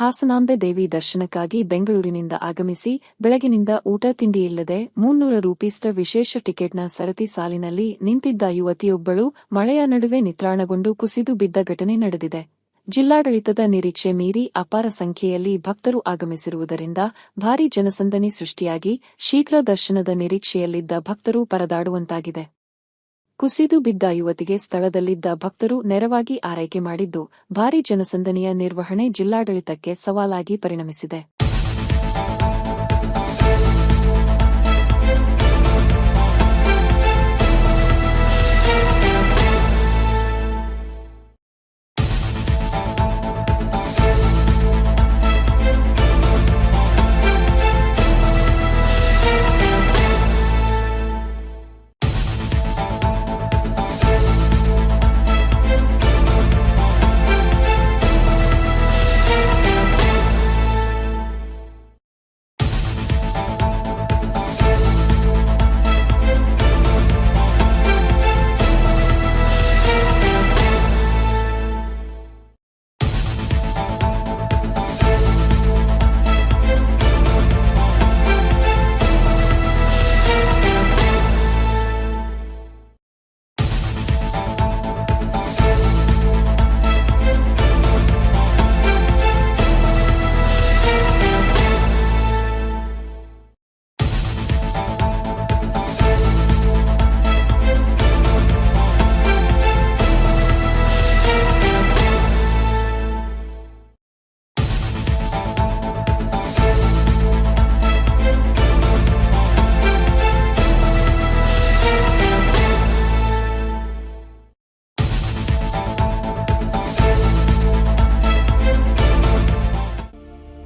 ಹಾಸನಾಂಬೆ ದೇವಿ ದರ್ಶನಕ್ಕಾಗಿ ಬೆಂಗಳೂರಿನಿಂದ ಆಗಮಿಸಿ, ಬೆಳಗಿನಿಂದ ಊಟ ತಿಂಡಿಯಿಲ್ಲದೆ ಮುನ್ನೂರ ರೂಪೀಸ್ರ ವಿಶೇಷ ಟಿಕೆಟ್ನ ಸರತಿ ಸಾಲಿನಲ್ಲಿ ನಿಂತಿದ್ದ ಯುವತಿಯೊಬ್ಬಳು ಮಳೆಯ ನಡುವೆ ನಿತ್ರಾಣಗೊಂಡು ಕುಸಿದು ಬಿದ್ದ ಘಟನೆ ನಡೆದಿದೆ. ಜಿಲ್ಲಾಡಳಿತದ ನಿರೀಕ್ಷೆ ಮೀರಿ ಅಪಾರ ಸಂಖ್ಯೆಯಲ್ಲಿ ಭಕ್ತರು ಆಗಮಿಸಿರುವುದರಿಂದ ಭಾರೀ ಜನಸಂದಣಿ ಸೃಷ್ಟಿಯಾಗಿ ಶೀಘ್ರ ದರ್ಶನದ ನಿರೀಕ್ಷೆಯಲ್ಲಿದ್ದ ಭಕ್ತರು ಪರದಾಡುವಂತಾಗಿದೆ. ಕುಸಿದು ಬಿದ್ದ ಯುವತಿಗೆ ಸ್ಥಳದಲ್ಲಿದ್ದ ಭಕ್ತರು ನೆರವಾಗಿ ಆರೈಕೆ ಮಾಡಿದ್ದು ಭಾರೀ ಜನಸಂದಣಿಯ ನಿರ್ವಹಣೆ ಜಿಲ್ಲಾಡಳಿತಕ್ಕೆ ಸವಾಲಾಗಿ ಪರಿಣಮಿಸಿದೆ.